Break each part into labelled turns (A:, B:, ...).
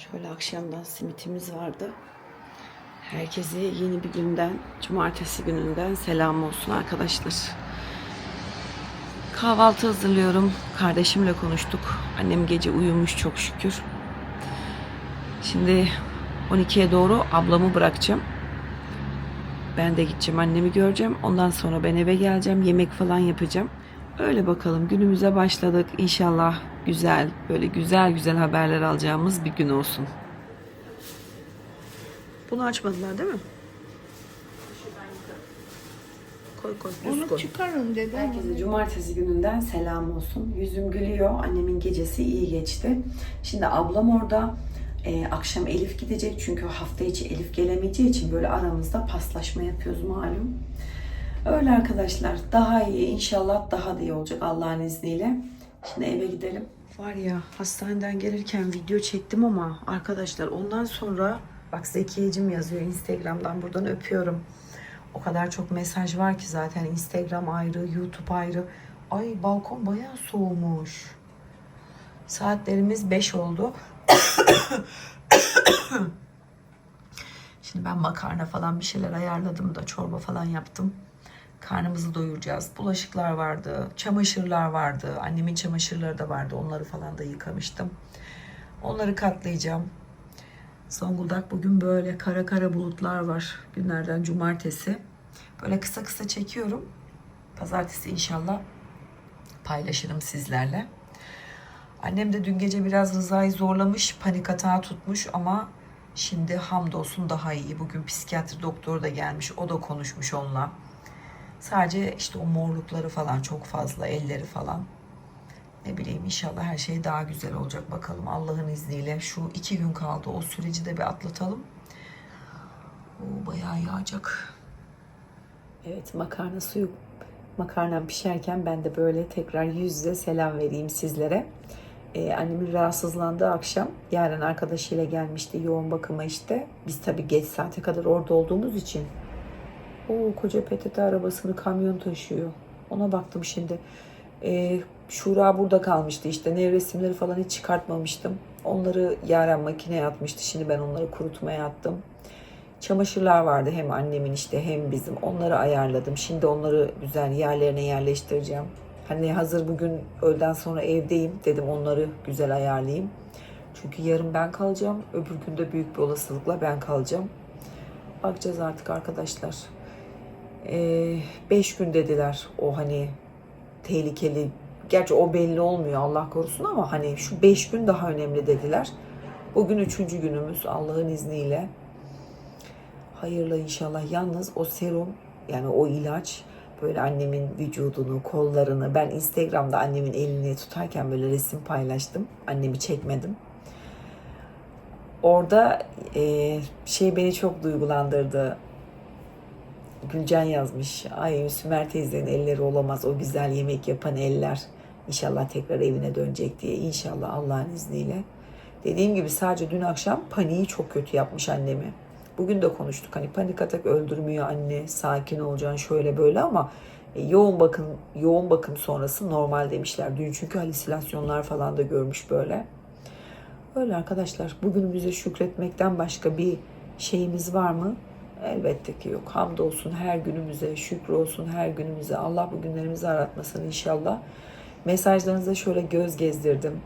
A: Şöyle akşamdan simitimiz vardı. Herkese yeni bir günden, cumartesi gününden selam olsun arkadaşlar. Kahvaltı hazırlıyorum. Kardeşimle konuştuk. Annem gece uyumuş çok şükür. Şimdi 12'ye doğru ablamı bırakacağım. Ben de gideceğim annemi göreceğim. Ondan sonra ben eve geleceğim. Yemek falan yapacağım. Öyle bakalım günümüze başladık. İnşallah güzel böyle güzel güzel haberler alacağımız bir gün olsun. Bunu açmadılar değil mi? Koy koy. düz
B: Onu
A: koy.
B: çıkarın dedi.
A: Herkese cumartesi gününden selam olsun. Yüzüm gülüyor. Annemin gecesi iyi geçti. Şimdi ablam orada. Ee, akşam Elif gidecek çünkü hafta içi Elif gelemeyeceği için böyle aramızda paslaşma yapıyoruz malum. Öyle arkadaşlar. Daha iyi inşallah daha da iyi olacak Allah'ın izniyle. Şimdi eve gidelim. Var ya hastaneden gelirken video çektim ama arkadaşlar ondan sonra bak Zekiyeciğim yazıyor Instagram'dan buradan öpüyorum. O kadar çok mesaj var ki zaten Instagram ayrı, YouTube ayrı. Ay balkon bayağı soğumuş. Saatlerimiz 5 oldu. Şimdi ben makarna falan bir şeyler ayarladım da çorba falan yaptım. Karnımızı doyuracağız. Bulaşıklar vardı, çamaşırlar vardı. Annemin çamaşırları da vardı. Onları falan da yıkamıştım. Onları katlayacağım. Zonguldak bugün böyle kara kara bulutlar var. Günlerden cumartesi. Böyle kısa kısa çekiyorum. Pazartesi inşallah paylaşırım sizlerle. Annem de dün gece biraz Rıza'yı zorlamış, panik atağı tutmuş ama şimdi hamdolsun daha iyi. Bugün psikiyatri doktoru da gelmiş, o da konuşmuş onunla. Sadece işte o morlukları falan çok fazla, elleri falan. Ne bileyim inşallah her şey daha güzel olacak bakalım Allah'ın izniyle. Şu iki gün kaldı o süreci de bir atlatalım. O bayağı yağacak. Evet makarna suyu makarnam pişerken ben de böyle tekrar yüz yüze selam vereyim sizlere. Ee, annemin rahatsızlandığı akşam yarın arkadaşıyla gelmişti yoğun bakıma işte. Biz tabii geç saate kadar orada olduğumuz için. O koca PTT arabasını kamyon taşıyor. Ona baktım şimdi. Ee, Şura burada kalmıştı işte. Nevresimleri falan hiç çıkartmamıştım. Onları Yaren makineye atmıştı. Şimdi ben onları kurutmaya attım. Çamaşırlar vardı hem annemin işte hem bizim. Onları ayarladım. Şimdi onları güzel yerlerine yerleştireceğim. Hani hazır bugün öğleden sonra evdeyim dedim onları güzel ayarlayayım. Çünkü yarın ben kalacağım. Öbür günde büyük bir olasılıkla ben kalacağım. Bakacağız artık arkadaşlar. 5 gün dediler o hani tehlikeli. Gerçi o belli olmuyor Allah korusun ama hani şu 5 gün daha önemli dediler. Bugün üçüncü günümüz Allah'ın izniyle. Hayırlı inşallah. Yalnız o serum yani o ilaç böyle annemin vücudunu, kollarını ben Instagram'da annemin elini tutarken böyle resim paylaştım. Annemi çekmedim. Orada e, şey beni çok duygulandırdı. Gülcan yazmış. Ay Sümer teyzenin elleri olamaz. O güzel yemek yapan eller. İnşallah tekrar evine dönecek diye. İnşallah Allah'ın izniyle. Dediğim gibi sadece dün akşam paniği çok kötü yapmış annemi. Bugün de konuştuk. Hani panik atak öldürmüyor anne. Sakin olacaksın şöyle böyle ama e, yoğun bakım yoğun bakım sonrası normal demişler. Dün çünkü halüsinasyonlar falan da görmüş böyle. Öyle arkadaşlar. Bugünümüze şükretmekten başka bir şeyimiz var mı? Elbette ki yok. Hamdolsun her günümüze, şükür olsun her günümüze. Allah bu günlerimizi aratmasın inşallah. Mesajlarınıza şöyle göz gezdirdim.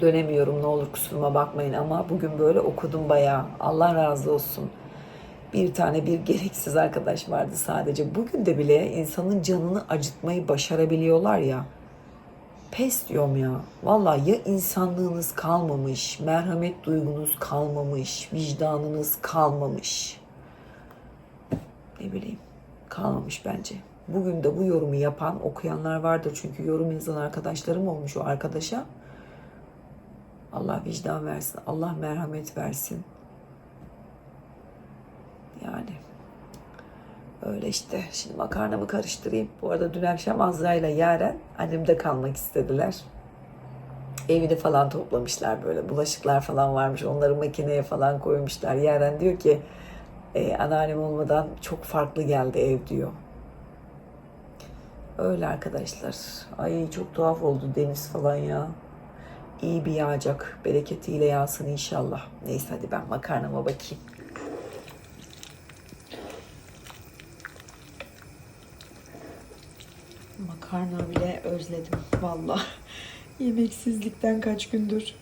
A: Dönemiyorum ne olur kusuruma bakmayın ama bugün böyle okudum bayağı. Allah razı olsun. Bir tane bir gereksiz arkadaş vardı sadece. Bugün de bile insanın canını acıtmayı başarabiliyorlar ya. Pes diyorum ya. Vallahi ya insanlığınız kalmamış, merhamet duygunuz kalmamış, vicdanınız kalmamış. Ne bileyim kalmamış bence. Bugün de bu yorumu yapan okuyanlar vardır çünkü yorum yazan arkadaşlarım olmuş o arkadaşa. Allah vicdan versin, Allah merhamet versin. Yani öyle işte. Şimdi makarnamı karıştırayım. Bu arada dün akşam Azra ile Yaren annemde kalmak istediler. Evini falan toplamışlar böyle. Bulaşıklar falan varmış. Onları makineye falan koymuşlar. Yaren diyor ki e, anneannem olmadan çok farklı geldi ev diyor. Öyle arkadaşlar. Ay çok tuhaf oldu deniz falan ya. iyi bir yağacak. Bereketiyle yağsın inşallah. Neyse hadi ben makarnama bakayım. Makarna bile özledim valla. Yemeksizlikten kaç gündür.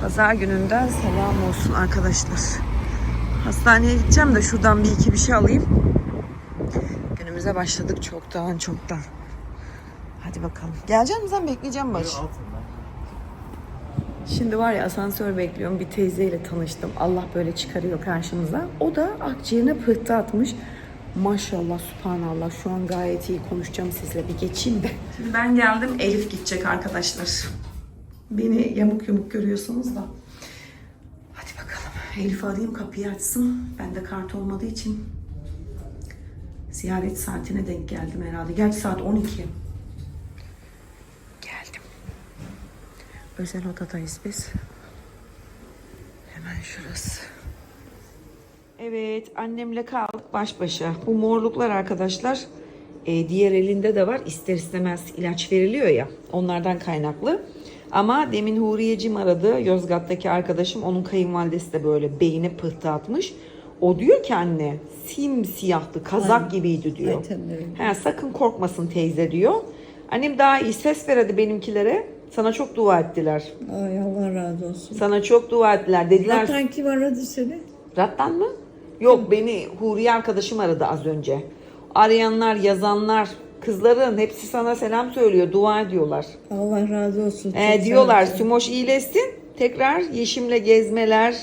A: Pazar gününden selam olsun arkadaşlar. Hastaneye gideceğim de şuradan bir iki bir şey alayım. Günümüze başladık çoktan çoktan. Hadi bakalım. Gelecek misin sen bekleyeceğim baş. Şimdi var ya asansör bekliyorum. Bir teyzeyle tanıştım. Allah böyle çıkarıyor karşımıza. O da akciğerine pıhtı atmış. Maşallah, subhanallah. Şu an gayet iyi konuşacağım sizle. Bir geçeyim de. Şimdi ben geldim. Elif gidecek arkadaşlar. Beni yamuk yumuk görüyorsunuz da. Hadi bakalım. Elif arayayım kapıyı açsın. Bende kart olmadığı için ziyaret saatine denk geldim herhalde. Gerçi saat 12. Geldim. Özel odadayız biz. Hemen şurası. Evet, annemle kaldık baş başa. Bu morluklar arkadaşlar, e, diğer elinde de var. İster istemez ilaç veriliyor ya, onlardan kaynaklı. Ama demin Huriyeciğim aradı, Yozgat'taki arkadaşım, onun kayınvalidesi de böyle beyine pıhtı atmış. O diyor ki anne, simsiyahtı, kazak gibiydi diyor. He, sakın korkmasın teyze diyor. Annem daha iyi ses ver hadi benimkilere. Sana çok dua ettiler.
B: Ay Allah razı olsun.
A: Sana çok dua ettiler. Dediler
B: Zaten kim aradı seni?
A: Rattan mı? Yok beni Huriye arkadaşım aradı az önce. Arayanlar, yazanlar, kızların hepsi sana selam söylüyor, dua ediyorlar.
B: Allah razı olsun.
A: Ee, diyorlar. Sümoş iyileşsin. Tekrar Yeşim'le gezmeler,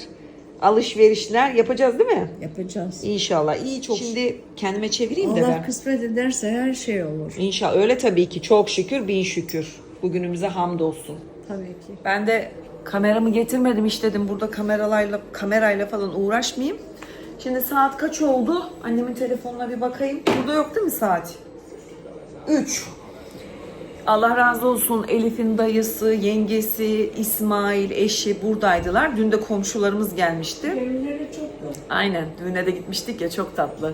A: alışverişler yapacağız değil mi?
B: Yapacağız.
A: İnşallah. İyi çok. Şimdi kendime çevireyim de
B: Allah
A: ben.
B: kısmet ederse her şey olur.
A: İnşallah öyle tabii ki. Çok şükür, bin şükür. Bugünümüze hamdolsun.
B: Tabii ki.
A: Ben de kameramı getirmedim iş dedim burada kameralarla kamerayla falan uğraşmayayım. Şimdi saat kaç oldu? Annemin telefonuna bir bakayım. Burada yok değil mi saat? 3. Allah razı olsun Elif'in dayısı, yengesi, İsmail, eşi buradaydılar. Dün de komşularımız gelmişti.
B: Evleri çok yok.
A: Aynen. Düğüne de gitmiştik ya çok tatlı.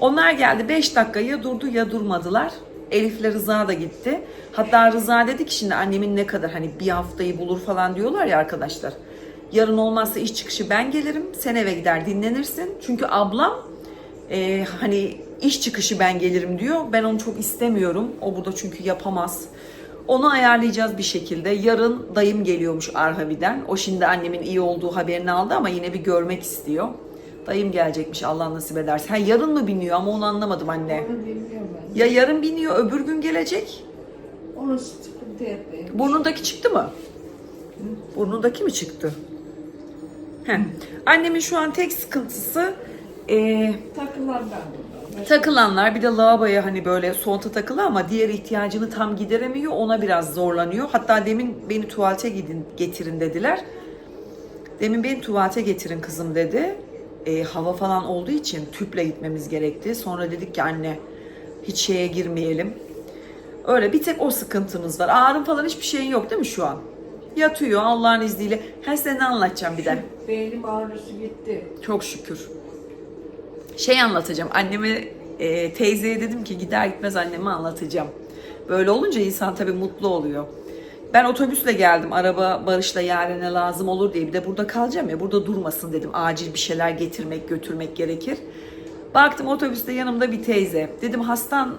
A: Onlar geldi 5 dakika ya durdu ya durmadılar. Elif'le Rıza da gitti. Hatta Rıza dedi ki şimdi annemin ne kadar hani bir haftayı bulur falan diyorlar ya arkadaşlar. Yarın olmazsa iş çıkışı ben gelirim. Sen eve gider dinlenirsin. Çünkü ablam e, hani iş çıkışı ben gelirim diyor. Ben onu çok istemiyorum. O burada çünkü yapamaz. Onu ayarlayacağız bir şekilde. Yarın dayım geliyormuş Arhavi'den. O şimdi annemin iyi olduğu haberini aldı ama yine bir görmek istiyor. Dayım gelecekmiş Allah nasip ederse. Ha yarın mı biniyor ama onu anlamadım anne. Ya yarın biniyor öbür gün gelecek.
B: Onu sıkıntı yapmayın.
A: Burnundaki çıktı mı? Burnundaki mi çıktı? Heh. Annemin şu an tek sıkıntısı
B: Takılanlar burada.
A: Takılanlar bir de lavaboya hani böyle sonta takılı ama diğer ihtiyacını tam gideremiyor. Ona biraz zorlanıyor. Hatta demin beni tuvalete gidin getirin dediler. Demin beni tuvalete getirin kızım dedi. E, hava falan olduğu için tüple gitmemiz gerekti. Sonra dedik ki anne hiç şeye girmeyelim. Öyle bir tek o sıkıntımız var. Ağrım falan hiçbir şeyin yok değil mi şu an? Yatıyor Allah'ın izniyle. Her sene ne anlatacağım bir de.
B: Beynim ağrısı gitti.
A: Çok şükür. Şey anlatacağım. Anneme, e, teyzeye dedim ki gider gitmez anneme anlatacağım. Böyle olunca insan tabii mutlu oluyor. Ben otobüsle geldim. Araba Barış'la Yaren'e lazım olur diye. Bir de burada kalacağım ya. Burada durmasın dedim. Acil bir şeyler getirmek, götürmek gerekir. Baktım otobüste yanımda bir teyze. Dedim hastan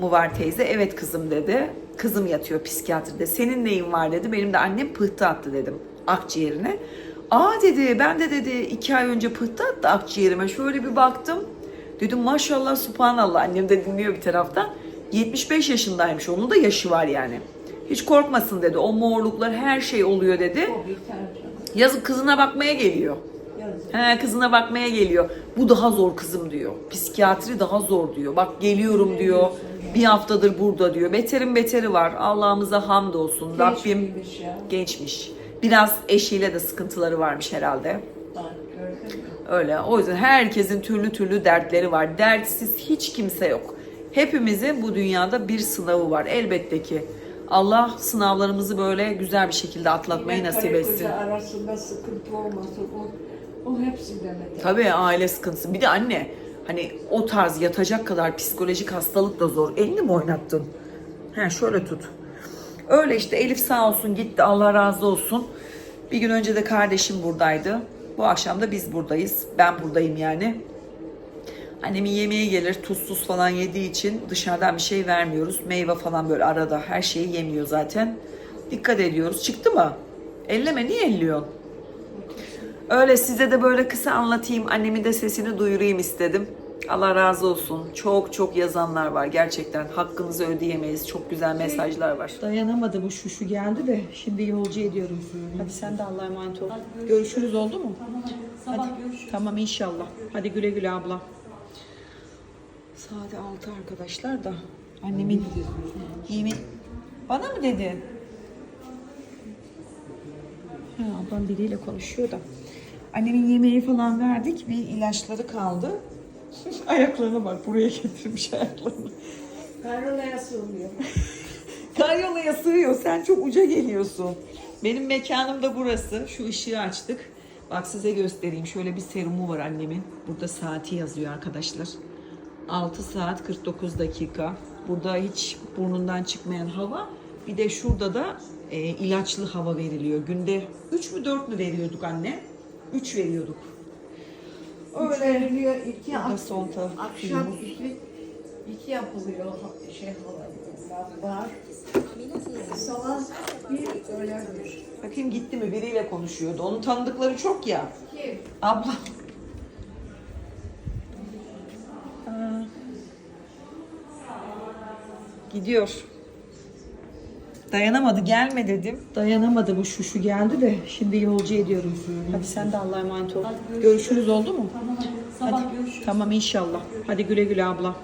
A: mı var teyze? Evet kızım dedi. Kızım yatıyor psikiyatride. Senin neyin var dedi. Benim de annem pıhtı attı dedim akciğerine. Aa dedi ben de dedi iki ay önce pıhtı attı akciğerime. Şöyle bir baktım. Dedim maşallah subhanallah annem de dinliyor bir taraftan. 75 yaşındaymış onun da yaşı var yani. Hiç korkmasın dedi. O morluklar her şey oluyor dedi. Yazık kızına bakmaya geliyor. He, kızına bakmaya geliyor. Bu daha zor kızım diyor. Psikiyatri daha zor diyor. Bak geliyorum diyor. Bir haftadır burada diyor. Beterin beteri var. Allah'ımıza hamdolsun. Rabbim
B: Geçmiymiş ya.
A: gençmiş. Biraz eşiyle de sıkıntıları varmış herhalde. Öyle. O yüzden herkesin türlü türlü dertleri var. Dertsiz hiç kimse yok. Hepimizin bu dünyada bir sınavı var. Elbette ki. Allah sınavlarımızı böyle güzel bir şekilde atlatmayı
B: Yine
A: nasip etsin.
B: arasında sıkıntı olmasın. O, o hepsi demek.
A: Tabii aile sıkıntısı. Bir de anne hani o tarz yatacak kadar psikolojik hastalık da zor. Elini mi oynattın? He şöyle tut. Öyle işte Elif sağ olsun gitti Allah razı olsun. Bir gün önce de kardeşim buradaydı. Bu akşam da biz buradayız. Ben buradayım yani. Annemin yemeği gelir tuzsuz falan yediği için dışarıdan bir şey vermiyoruz. Meyve falan böyle arada her şeyi yemiyor zaten. Dikkat ediyoruz. Çıktı mı? Elleme niye elliyorsun? Öyle size de böyle kısa anlatayım. Annemin de sesini duyurayım istedim. Allah razı olsun. Çok çok yazanlar var gerçekten. Hakkınızı ödeyemeyiz. Çok güzel mesajlar var. Dayanamadı bu şuşu geldi de şimdi yolcu ediyorum. Hadi sen de Allah'a emanet ol. Görüşürüz oldu mu?
B: Sabah
A: Hadi.
B: görüşürüz.
A: Tamam inşallah. Hadi güle güle abla. Saat 6 arkadaşlar da annemin yemin bana mı dedi? Ha, ablam biriyle konuşuyor da. Annemin yemeği falan verdik. Bir ilaçları kaldı. Ayaklarına bak. Buraya getirmiş ayaklarını.
B: Kayrolaya sığmıyor.
A: Karyolaya sığıyor. Sen çok uca geliyorsun. Benim mekanım da burası. Şu ışığı açtık. Bak size göstereyim. Şöyle bir serumu var annemin. Burada saati yazıyor arkadaşlar. 6 saat 49 dakika. Burada hiç burnundan çıkmayan hava. Bir de şurada da e, ilaçlı hava veriliyor. Günde 3 mü 4 mü veriyorduk anne? 3 veriyorduk.
B: Üç veriliyor, iki ak- akşam iki, iki yapılıyor şey var. Sabah bir öğlen bir.
A: Bakayım gitti mi? Biriyle konuşuyordu. Onun tanıdıkları çok ya.
B: Kim?
A: Abla. Gidiyor. Dayanamadı gelme dedim. Dayanamadı bu şuşu geldi de şimdi yolcu ediyorum. Hadi sen de Allah'a emanet ol. görüşürüz. oldu mu?
B: Tamam. Sabah
A: Hadi.
B: görüşürüz.
A: Tamam inşallah. Hadi güle güle abla.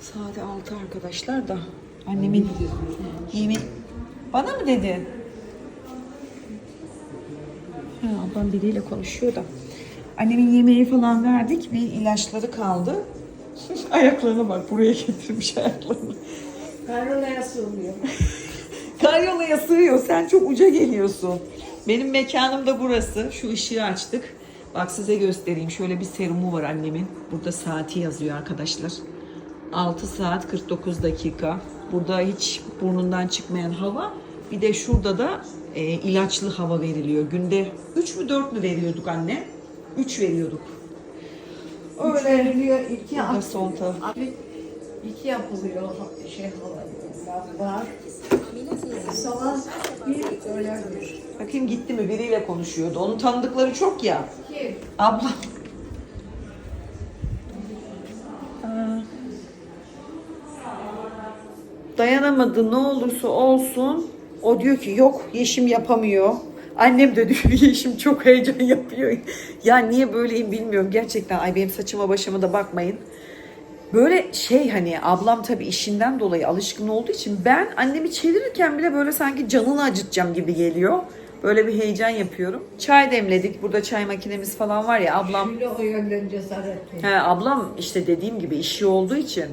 A: Saat 6 arkadaşlar da annemin yemin bana mı dedi? Ha, ablam biriyle konuşuyor da. Annemin yemeği falan verdik. Bir ilaçları kaldı. ayaklarına bak. Buraya getirmiş ayaklarını.
B: Kayrolaya sığmıyor.
A: Karyolaya sığıyor. Sen çok uca geliyorsun. Benim mekanım da burası. Şu ışığı açtık. Bak size göstereyim. Şöyle bir serumu var annemin. Burada saati yazıyor arkadaşlar. 6 saat 49 dakika. Burada hiç burnundan çıkmayan hava. Bir de şurada da e, ilaçlı hava veriliyor. Günde 3 mü 4 mü veriyorduk anne? 3 veriyorduk.
B: Üç veriliyor,
A: sonta.
B: İki, yapılıyor şey falan var. Sabah bir öğlen bir.
A: Bakayım gitti mi? Biriyle konuşuyordu. Onun tanıdıkları çok ya.
B: Kim?
A: Abla. Dayanamadı ne olursa olsun. O diyor ki yok Yeşim yapamıyor. Annem de diyor Yeşim çok heyecan yapıyor. Ya niye böyleyim bilmiyorum gerçekten. Ay benim saçıma başıma da bakmayın. Böyle şey hani ablam tabii işinden dolayı alışkın olduğu için ben annemi çevirirken bile böyle sanki canını acıtacağım gibi geliyor. Böyle bir heyecan yapıyorum. Çay demledik. Burada çay makinemiz falan var ya ablam.
B: Şöyle o yönden cesaret
A: He, ablam işte dediğim gibi işi olduğu için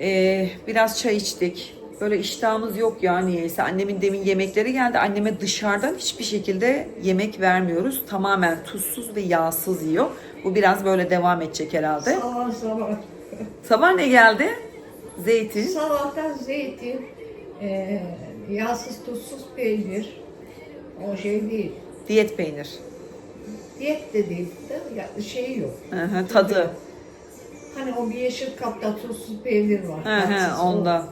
A: eee, biraz çay içtik. Böyle iştahımız yok ya niyeyse. Annemin demin yemekleri geldi. Anneme dışarıdan hiçbir şekilde yemek vermiyoruz. Tamamen tuzsuz ve yağsız yiyor. Bu biraz böyle devam edecek herhalde.
B: Sabah sabah.
A: Sabah ne geldi? Zeytin.
B: Sabahtan zeytin, e, yağsız tuzsuz peynir, o şey değil,
A: Diyet peynir.
B: diyet de değil de ya şey yok.
A: Hı hı, tadı.
B: Hani o bir yeşil kapta tuzsuz peynir var.
A: Hı hı,
B: tatsız, o.
A: onda.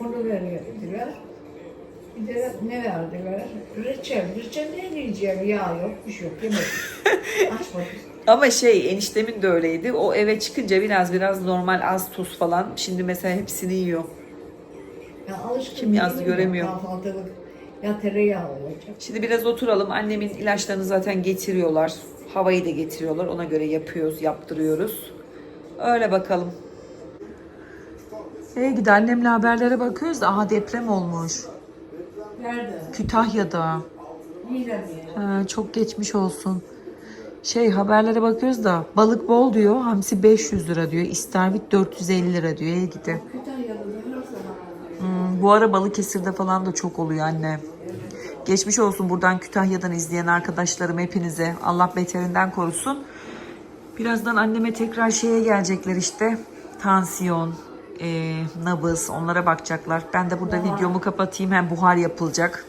B: Onu veriyorlar. Bir de ne verdiler? Reçel. Reçel ne yiyeceğim? Yağ yok, bir şey yok. Yemedim.
A: Ama şey eniştemin de öyleydi. O eve çıkınca biraz biraz normal az tuz falan. Şimdi mesela hepsini yiyor.
B: Ya alışkın
A: Kim yazdı
B: değilim ya. Kahvaltılık. Ya tereyağı olacak.
A: Şimdi biraz oturalım. Annemin ilaçlarını zaten getiriyorlar. Havayı da getiriyorlar. Ona göre yapıyoruz, yaptırıyoruz. Öyle bakalım. Hey gidi annemle haberlere bakıyoruz da aha deprem olmuş.
B: Nerede?
A: Kütahya'da.
B: Mi?
A: Ha, çok geçmiş olsun. Şey haberlere bakıyoruz da balık bol diyor. Hamsi 500 lira diyor. İstavrit 450 lira diyor. Hey gidi. Hmm, bu ara Balıkesir'de falan da çok oluyor anne. Geçmiş olsun buradan Kütahya'dan izleyen arkadaşlarım hepinize. Allah beterinden korusun. Birazdan anneme tekrar şeye gelecekler işte. Tansiyon, e, nabız onlara bakacaklar. Ben de burada videomu kapatayım hem buhar yapılacak.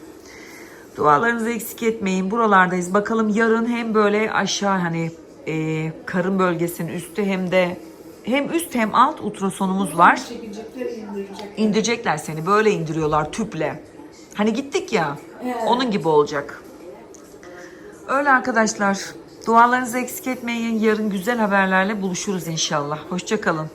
A: Dualarınızı eksik etmeyin. Buralardayız. Bakalım yarın hem böyle aşağı hani e, karın bölgesinin üstü hem de hem üst hem alt ultrasonumuz var.
B: Çekecekler, indirecekler.
A: İndirecekler seni. Böyle indiriyorlar tüple. Hani gittik ya.
B: Evet.
A: Onun gibi olacak. Öyle arkadaşlar. Dualarınızı eksik etmeyin. Yarın güzel haberlerle buluşuruz inşallah. Hoşçakalın.